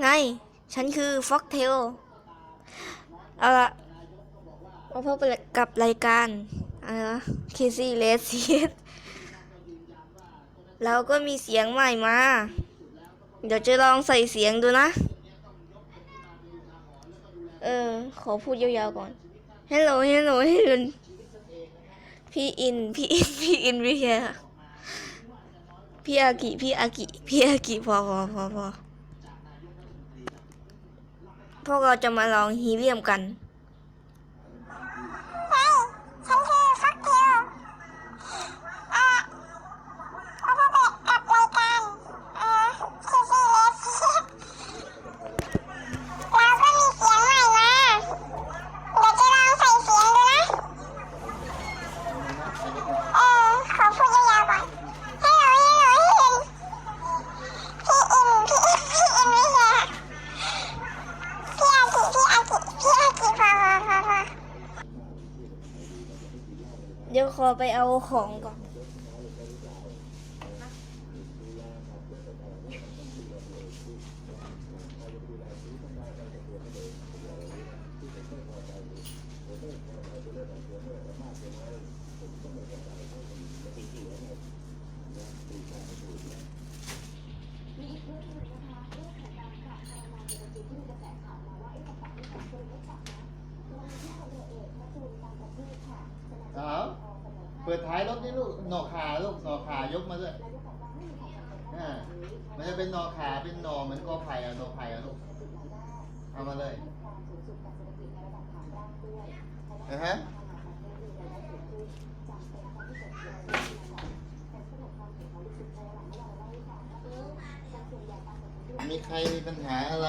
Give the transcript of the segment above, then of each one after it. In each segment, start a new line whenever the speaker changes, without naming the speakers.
ไง ฉันคือฟ็อกเทลเอาละมาพบกับรายการอะไรนะเคซี่เลสซีเราก็มีเสียงใหม่มา เดี๋ยวจะลองใส่เสียงดูนะ เออ ขอพูดยาวๆก่อน Hello Hello Hello พี่อิน พี่อิน พี่อินวิเชียพี่อากิ พี่อากิ พี่อากิ พอพอพอพอ พวกเราจะมาลองฮีเลียมกัน
เดี๋ยวขอไป
เอาของก่อน
สาวเปิดท้ายรถนี่ลูกหนอขาลูกหนอขายกมาด้วยอ่ามันจะเป็นหนอขาเป็นหนอเหมือนกอไผ่อะหนอไผ่อะลูกเอามาเลยนะฮะมีใครมีปัญหาอะไร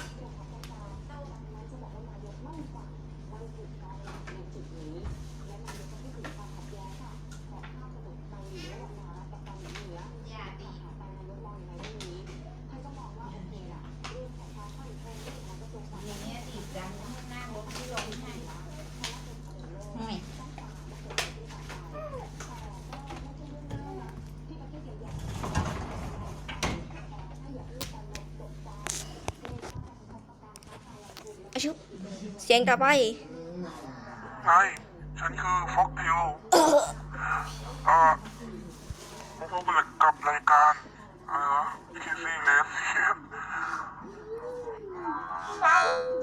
ชุบเสียงต่อไป
ไงฉันคือฟ็อกเทลเอ่อมาพบกับรายการเอ่อคิซี่เลส
ใช่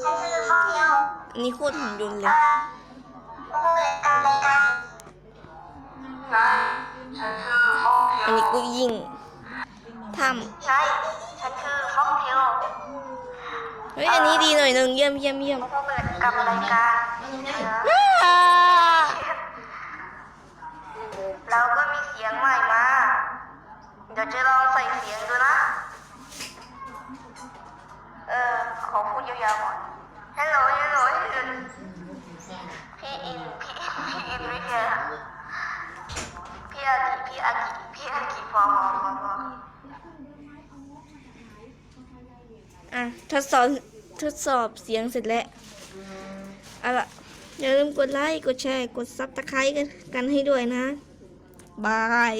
ฉันคือฟ็อกเทล
อันนี้โคตรหุ่นยนต์เลย
พูดกับรายการ
อันนี้ก็ยิ่งท
ใช่ฉันคือฟ็อกเทลำ
เฮ้ยอันนี้ดีหน่อยหนึ่งเยี่ยมเยี่ยมเยี่ยม
พูดกับรายการเราก็มีเสียงใหม่มา เดี๋ยวจะลองใส่เสียงดูนะ เออ ขอพูดยาวๆก่อน Hello Hello Hello พี่อินพี่อินพี่อินไม่ใช่พี่อากิพี่อากิพี่อากิพอพอพอพอ
อะทดสอบทดสอบเสียงเสร็จแล้วเอาล่ะอย่าลืมกดไลค์ กดแชร์ กดซับตะไคร้กันกันให้ด้วยนะ บาย